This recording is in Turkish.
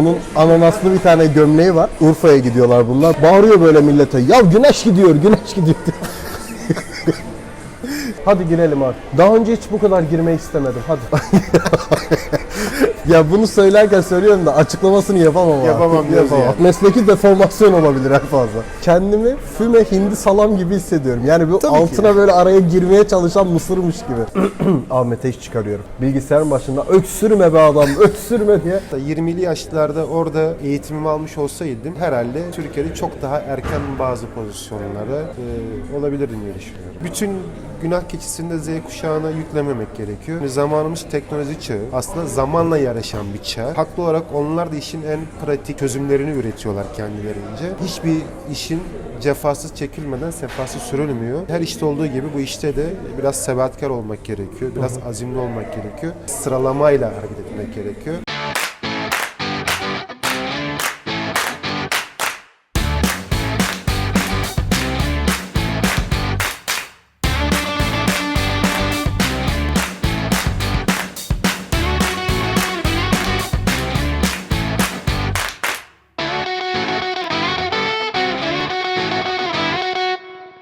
Onun ananaslı bir tane gömleği var. Urfa'ya gidiyorlar bunlar. Bağırıyor böyle millete. Ya güneş gidiyor, güneş gidiyor. Hadi girelim abi. Daha önce hiç bu kadar girmeyi istemedim. Hadi. ya bunu söylerken söylüyorum da açıklamasını yapamam abi. Yapamam diyoruz yani. Mesleki deformasyon olabilir en fazla. Kendimi füme hindi salam gibi hissediyorum. Yani bu Tabii ki. altına böyle araya girmeye çalışan mısırmış gibi. Ahmet'e iş çıkarıyorum. Bilgisayarın başında öksürme be adam, öksürme diye. 20'li yaşlarda orada eğitimimi almış olsaydım herhalde Türkiye'de çok daha erken bazı pozisyonlara e, olabilirdim diye düşünüyorum. Bütün günah keçisini de Z kuşağına yüklememek gerekiyor. Zamanımız teknoloji çağı. Aslında zamanla yarışan bir çağ. Haklı olarak onlar da işin en pratik çözümlerini üretiyorlar kendilerince. Hiçbir işin cefasız çekilmeden sefasız sürülmüyor. Her işte olduğu gibi bu işte de biraz sebatkar olmak gerekiyor. Biraz azimli olmak gerekiyor. Sıralamayla hareket etmek gerekiyor.